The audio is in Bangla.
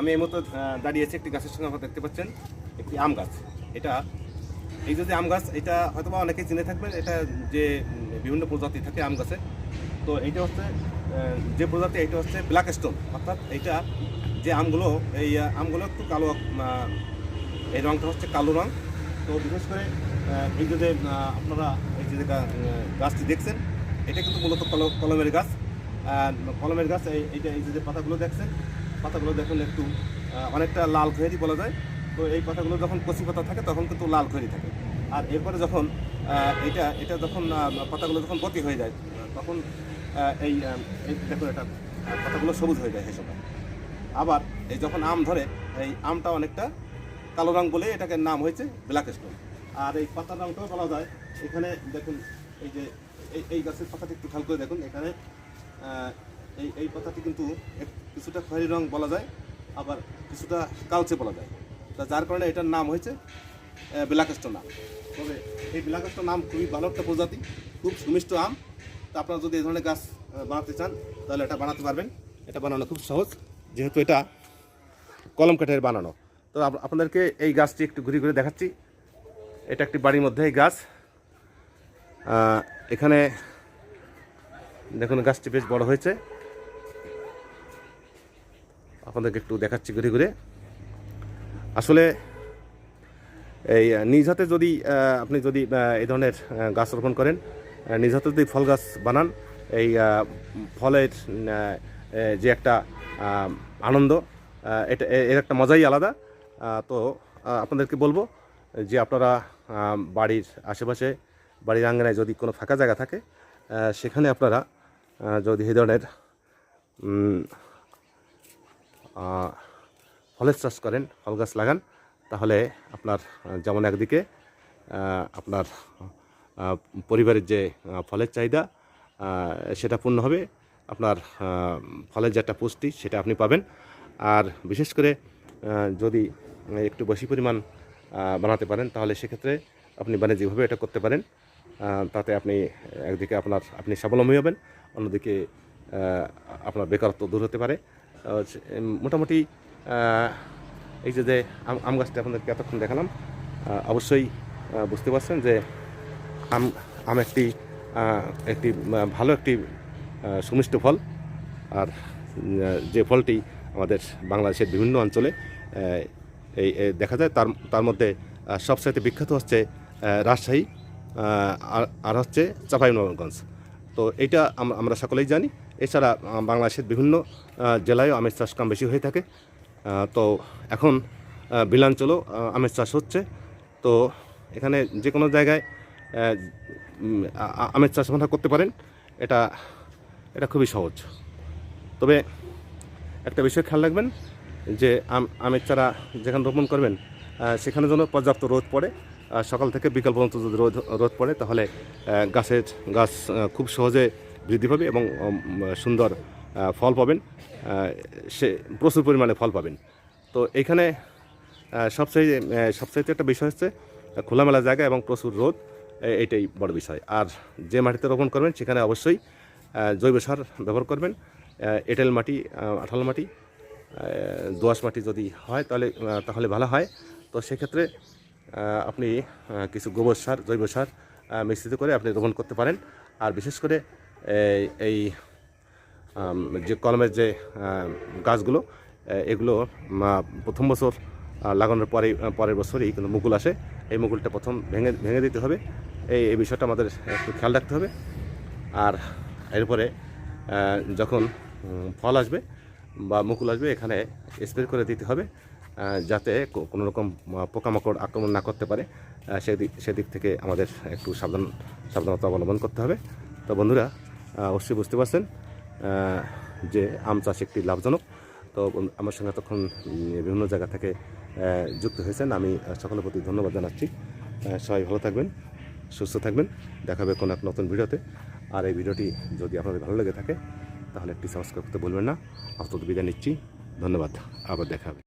আমি এই মতো আহ, দাঁড়িয়ে আছি একটি গাছের সঙ্গে আপনারা দেখতে পাচ্ছেন একটি আম গাছ। এটা এই যদি আম গাছ এটা হয়তো বা অনেকেই চিনে থাকবেন এটা যে বিভিন্ন প্রজাতি থাকে আম গাছে। তো এইটা হচ্ছে যে প্রজাতি এটা হচ্ছে ব্ল্যাক স্টোন অর্থাৎ এইটা যে আমগুলো এই আমগুলো একটু কালো এই রঙটা হচ্ছে কালো রঙ তো বিশেষ করে এই যে আপনারা এই যে গাছটি দেখছেন এটা কিন্তু মূলত কল- কলমের গাছ। কলমের গাছ এই এইটা এই যে পাতাগুলো দেখছেন পাতাগুলো দেখুন একটু অনেকটা লাল খয়েরি বলা যায়। তো এই পাতাগুলো যখন কচি পাতা থাকে, তখন কিন্তু লাল খয়েরি থাকে। আর এরপরে যখন এটা এটা যখন পাতাগুলো যখন গতি হয়ে যায়, তখন এই দেখুন এটা, পাতাগুলো সবুজ হয়ে যায় সেই সময় আবার এই যখন আম ধরে, এই আমটা অনেকটা কালো রং বলে এটাকে নাম হয়েছে ব্ল্যাক স্টোন। আর এই পাতার রংটাও বলা যায়, এখানে দেখুন এই যে, এই গাছের পাতাটি একটু খেয়াল করে দেখুন, এখানে এই এই পাতাটি কিন্তু কিছুটা খয়েরি রং বলা যায়, আবার কিছুটা কালচে বলা যায়। তা যার কারণে এটার নাম হয়েছে ব্ল্যাক স্টোন আম তবে এই ব্ল্যাক নাম খুবই ভালো একটা প্রজাতি, খুব সুমিষ্ট আম। তা আপনারা যদি এই ধরনের গাছ বানাতে চান, তাহলে এটা বানাতে পারবেন। এটা বানানো খুব সহজ, যেহেতু এটা কলম কাঠের বানানো। তো আপনাদেরকে এই গাছটি একটু ঘুরে ঘুরে দেখাচ্ছি। এটা একটি বাড়ির মধ্যে এই গাছ। এখানে দেখুন, গাছটি বেশ বড় হয়েছে। আপনাদেরকে একটু দেখাচ্ছি ঘুরে ঘুরে। আসলে এই নিজ হাতে যদি আপনি যদি এই ধরনের গাছ রোপণ করেন নিজ হাতে যদি ফল গাছ বানান, এই ফলের যে একটা আনন্দ এটা এর একটা মজাই আলাদা। তো আপনাদেরকে বলব যে আপনারা বাড়ির আশেপাশে, বাড়ির আঙ্গনায় যদি কোনো ফাঁকা জায়গা থাকে সেখানে আপনারা যদি এই ধরনের ফলের চাষ করেন, ফল গাছ লাগান। তাহলে আপনার যেমন একদিকে আপনার পরিবারের যে ফলের চাহিদা সেটা পূর্ণ হবে। আপনার ফলের যে একটা পুষ্টি, সেটা আপনি পাবেন। আর বিশেষ করে যদি একটু বেশি পরিমাণ বানাতে পারেন, তাহলে সেক্ষেত্রে আপনি বাণিজ্যিকভাবে এটা করতে পারেন। তাতে আপনি একদিকে আপনার, আপনি স্বাবলম্বী হবেন, অন্যদিকে আপনার বেকারত্ব দূর হতে পারে। মোটামুটি এই যে যে আম গাছটা আপনাদেরকে এতক্ষণ দেখালাম অবশ্যই বুঝতে পারছেন যে আম আম একটি একটি ভালো একটি সুমিষ্ট ফল। আর যে ফলটি আমাদের বাংলাদেশের বিভিন্ন অঞ্চলে এই দেখা যায়, তার তার মধ্যে সবচাইতে বিখ্যাত হচ্ছে রাজশাহী আর- হচ্ছে চাঁপাইনবাবগঞ্জ। তো আম- আমরা সকলেই জানি এছাড়া বাংলাদেশের বিভিন্ন জেলায়ও আমের চাষ কম বেশি হয়ে থাকে। তো এখন বিলাঞ্চলও আমের চাষ হচ্ছে। তো এখানে যে কোনো জায়গায় আমের চাষ আপনারা করতে পারেন। এটা এটা খুবই সহজ। তবে একটা বিষয় খেয়াল রাখবেন যে আমের চারা যেখানে রোপণ করবেন সেখানে যেন পর্যাপ্ত রোদ পড়ে। সকাল থেকে বিকাল পর্যন্ত যদি রোদ রোদ পড়ে, তাহলে গাছের গাছ খুব সহজে বৃদ্ধি পাবে এবং সুন্দর ফল পাবেন। সে প্রচুর পরিমাণে ফল পাবেন। তো এইখানে আহ, সবচেয়ে সবচাইতে একটা বিষয় হচ্ছে খোলামেলা জায়গা এবং প্রচুর রোদ। এটাই বড় বিষয়। আর যে মাটিতে রোপণ করবেন সেখানে অবশ্যই জৈব সার ব্যবহার করবেন। এঁটেল মাটি আঠাল মাটি দোআঁশ মাটি যদি হয় তাহলে তাহলে ভালো হয়। তো সেক্ষেত্রে আপনি কিছু গোবর সার জৈব সার মিশ্রিত করে আপনি রোপণ করতে পারেন। আর বিশেষ করে এই- যে কলমের যে গাছগুলো এগুলো প্রথম বছর লাগানোর পরে পরের বছরই কিন্তু মুকুল আসে। এই মুকুলটা প্রথম ভেঙে ভেঙে দিতে হবে। এই এই বিষয়টা আমাদের একটু খেয়াল রাখতে হবে। আর এরপরে যখন ফল আসবে বা মুকুল আসবে, এখানে স্প্রে করে দিতে হবে যাতে কোনো রকম পোকামাকড় আক্রমণ না করতে পারে। সেদিক সেদিক থেকে আমাদের একটু সাবধান, সাবধানতা অবলম্বন করতে হবে। তো বন্ধুরা অবশ্যই বুঝতে পারছেন যে আম চাষ একটি লাভজনক। তো আমার সঙ্গে তখন বিভিন্ন জায়গা থেকে যুক্ত হয়েছেন। আমি সকলের প্রতি ধন্যবাদ জানাচ্ছি। সবাই ভালো থাকবেন, সুস্থ থাকবেন। দেখাবে কোনো এক নতুন ভিডিওতে। আর এই ভিডিওটি যদি আপনাদের ভালো লেগে থাকে, তাহলে একটি সাবস্ক্রাইব করতে বলবেন না। আপাতত বিদায় নিচ্ছি। ধন্যবাদ। আবার দেখা হবে।